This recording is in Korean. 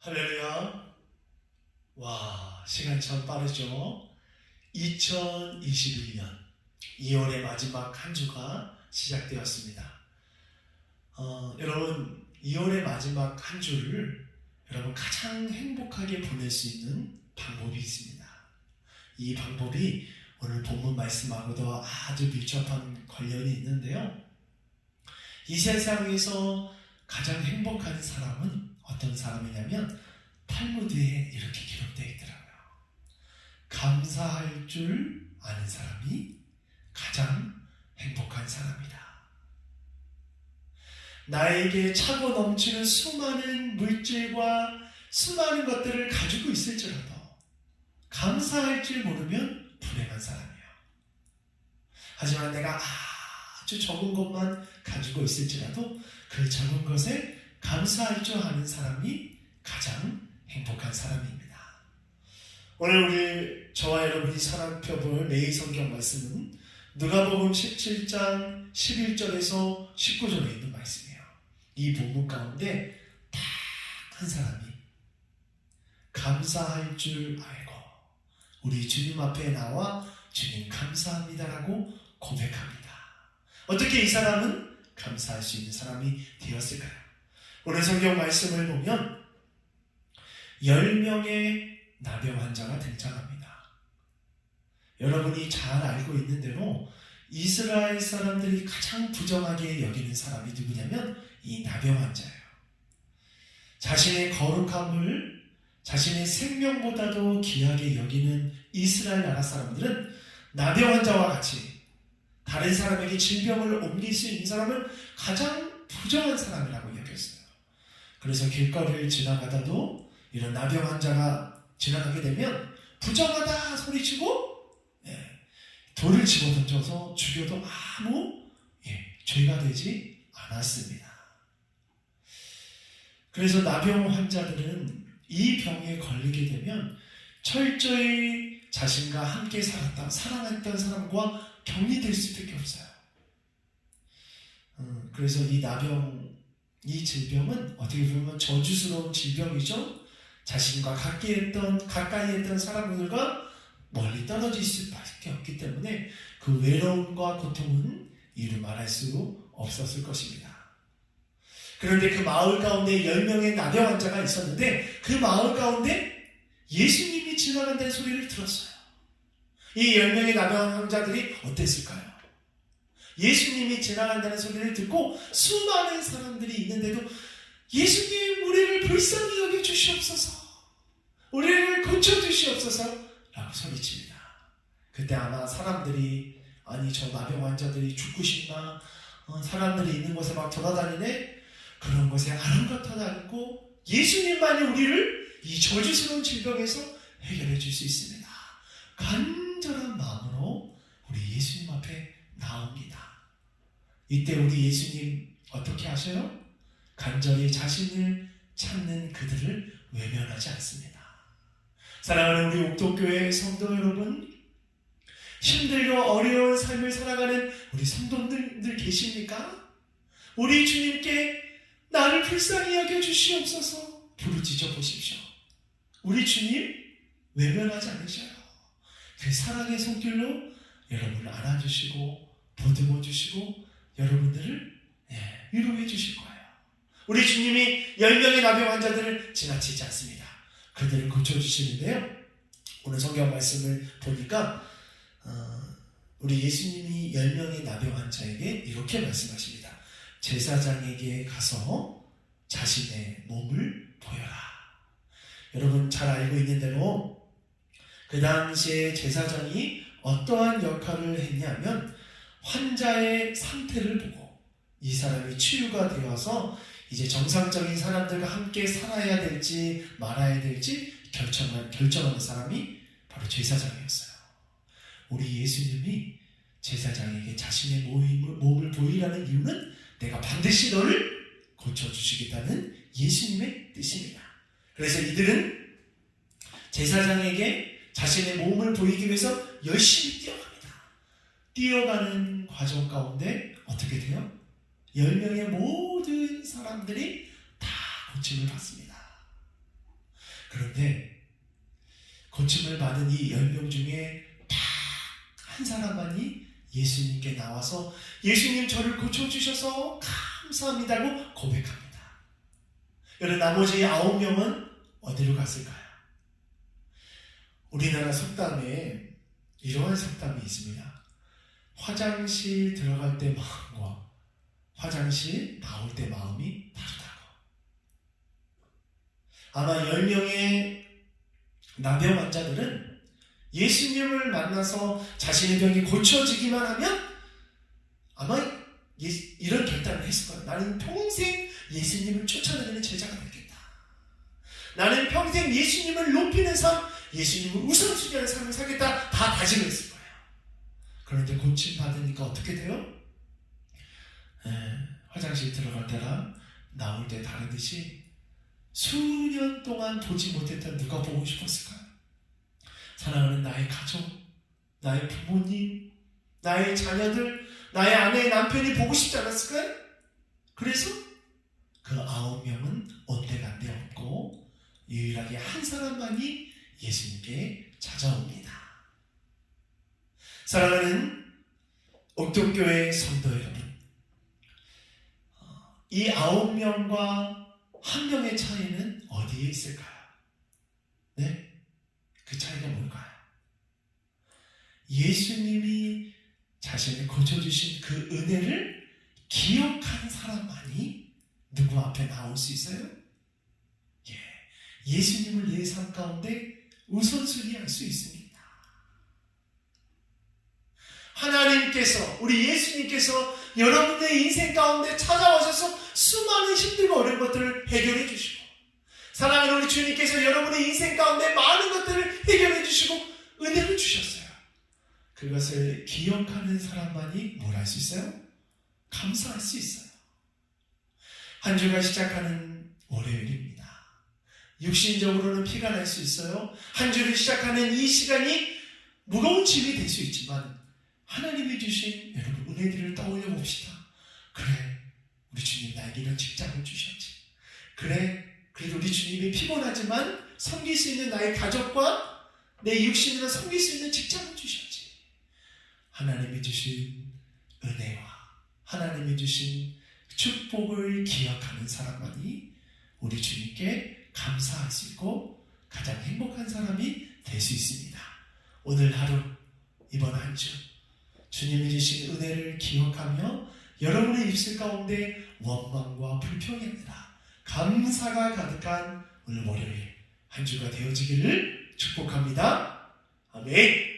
할렐루야. 와, 시간 참 빠르죠? 2021년 2월의 마지막 한 주가 시작되었습니다. 어, 여러분, 2월의 마지막 한 주를 여러분 가장 행복하게 보낼 수 있는 방법이 있습니다. 이 방법이 오늘 본문 말씀하고도 아주 밀접한 관련이 있는데요. 이 세상에서 가장 행복한 사람은 어떤 사람이냐면 탈무드에 이렇게 기록되어 있더라고요. 감사할 줄 아는 사람이 가장 행복한 사람이다. 나에게 차고 넘치는 수많은 물질과 수많은 것들을 가지고 있을지라도 감사할 줄 모르면 불행한 사람이에요. 하지만 내가 아주 적은 것만 가지고 있을지라도 그 적은 것에 감사할 줄 아는 사람이 가장 행복한 사람입니다. 오늘 우리 저와 여러분이 살펴볼 매일 성경 말씀은 누가복음 17장 11절에서 19절에 있는 말씀이에요. 이 본문 가운데 딱 한 사람이 감사할 줄 알고 우리 주님 앞에 나와 주님 감사합니다라고 고백합니다. 어떻게 이 사람은 감사할 수 있는 사람이 되었을까요? 오늘 성경 말씀을 보면 10명의 나병 환자가 등장합니다. 여러분이 잘 알고 있는 대로 이스라엘 사람들이 가장 부정하게 여기는 사람이 누구냐면 이 나병 환자예요. 자신의 거룩함을 자신의 생명보다도 귀하게 여기는 이스라엘 나라 사람들은 나병 환자와 같이 다른 사람에게 질병을 옮길 수 있는 사람을 가장 부정한 사람이라고 여겼어요. 그래서 길거리를 지나가다도 이런 나병 환자가 지나가게 되면 부정하다 소리치고 예, 돌을 집어 던져서 죽여도 아무 예, 죄가 되지 않았습니다. 그래서 나병 환자들은 이 병에 걸리게 되면 철저히 자신과 함께 살았다, 사랑했던 사람과 격리될 수밖에 없어요. 음, 그래서 이 나병, 이 질병은 어떻게 보면 저주스러운 질병이죠. 자신과 가까이 했던, 가까이 했던 사람들과 멀리 떨어질 수밖에 없기 때문에 그 외로움과 고통은 이루 말할 수 없었을 것입니다. 그런데 그 마을 가운데 10명의 나병 환자가 있었는데 그 마을 가운데 예수님이 지나간다는 소리를 들었어요. 이 10명의 나병 환자들이 어땠을까요? 예수님이 지나간다는 소리를 듣고 수많은 사람들이 있는데도 예수님 우리를 불쌍히 여겨 주시옵소서 우리를 고쳐 주시옵소서 라고 소리칩니다. 그때 아마 사람들이 아니 저 나병 환자들이 죽고 싶나 어, 사람들이 있는 곳에 막 돌아다니네 그런 것에 아랑곳하지 않고 예수님만이 우리를 이 저주스러운 질병에서 해결해 줄 수 있습니다. 간절한 마음으로 우리 예수님 앞에 나옵니다. 이때 우리 예수님 어떻게 하셔요? 간절히 자신을 찾는 그들을 외면하지 않습니다. 사랑하는 우리 옥도교회 성도 여러분, 힘들고 어려운 삶을 살아가는 우리 성도들 계십니까? 우리 주님께 나를 불쌍히 여겨 주시옵소서 부르짖어 보십시오. 우리 주님 외면하지 않으셔요. 그 사랑의 손길로 여러분을 안아주시고 보듬어 주시고 여러분들을 예, 위로해 주실 거예요. 우리 주님이 10명의 나병 환자들을 지나치지 않습니다. 그들을 고쳐주시는데요. 오늘 성경 말씀을 보니까 어, 우리 예수님이 10명의 나병 환자에게 이렇게 말씀하십니다. 제사장에게 가서 자신의 몸을 보여라. 여러분 잘 알고 있는 대로 그 당시에 제사장이 어떠한 역할을 했냐면 환자의 상태를 보고 이 사람이 치유가 되어서 이제 정상적인 사람들과 함께 살아야 될지 말아야 될지 결정한, 결정하는 사람이 바로 제사장이었어요. 우리 예수님이 제사장에게 자신의 몸을, 몸을 보이라는 이유는 내가 반드시 너를 고쳐주시겠다는 예수님의 뜻입니다. 그래서 이들은 제사장에게 자신의 몸을 보이기 위해서 열심히 뛰어갑니다. 뛰어가는 과정 가운데 어떻게 돼요? 10명의 모든 사람들이 다 고침을 받습니다. 그런데 고침을 받은 이열명 중에 딱 한 사람만이 예수님께 나와서 예수님 저를 고쳐주셔서 감사합니다고 고백합니다. 여러분 나머지 아홉 명은 어디로 갔을까요? 우리나라 속담에 이러한 속담이 있습니다. 화장실 들어갈 때 마음과 화장실 나올 때 마음이 다르다고. 아마 10명의 나병 환자들은 예수님을 만나서 자신의 병이 고쳐지기만 하면 아마 예- 이런 결단을 했을 거예요. 나는 평생 예수님을 쫓아다니는 제자가 되겠다. 나는 평생 예수님을 높이는 삶, 예수님을 우선순위하는 삶을 살겠다. 다 다짐했을 거예요. 그런데 고침 받으니까 어떻게 돼요? 에, 화장실 들어갈 때랑 나올 때 다르듯이 수년 동안 보지 못했던 누가 보고 싶었을까요? 사랑하는 나의 가족, 나의 부모님, 나의 자녀들, 나의 아내, 남편이 보고 싶지 않았을까요? 그래서 그 아홉 명은 온데간데 없고 유일하게 한 사람만이 예수님께. 사랑하는 옥동교회 성도 여러분, 어, 이 아홉 명과 한 명의 차이는 어디에 있을까요? 네? 그 차이가 뭘까요? 예수님이 자신을 고쳐주신 그 은혜를 기억하는 사람만이 누구 앞에 나올 수 있어요? 예. 예수님을 내삶 가운데 우선순위 할 수 있습니다. 하나님께서, 우리 예수님께서 여러분의 인생 가운데 찾아오셔서 수많은 힘들고 어려운 것들을 해결해 주시고, 사랑하는 우리 주님께서 여러분의 인생 가운데 많은 것들을 해결해 주시고, 은혜를 주셨어요. 그것을 기억하는 사람만이 뭘 할 수 있어요? 감사할 수 있어요. 한 주가 시작하는 월요일입니다. 육신적으로는 피가 날 수 있어요. 한 주를 시작하는 이 시간이 무거운 짐이 될 수 있지만 하나님이 주신 여러분 은혜들을 떠올려 봅시다. 그래, 우리 주님 나에게 이런 직장을 주셨지. 그래, 그래도 우리 주님이 피곤하지만 섬길 수 있는 나의 가족과 내 육신으로 섬길 수 있는 직장을 주셨지. 하나님이 주신 은혜와 하나님이 주신 축복을 기억하는 사람만이 우리 주님께 감사할 수 있고 가장 행복한 사람이 될 수 있습니다. 오늘 하루, 이번 한 주, 주님이 주신 은혜를 기억하며 여러분의 입술 가운데 원망과 불평이 아니라 감사가 가득한 오늘 월요일 한 주가 되어지기를 축복합니다. 아멘.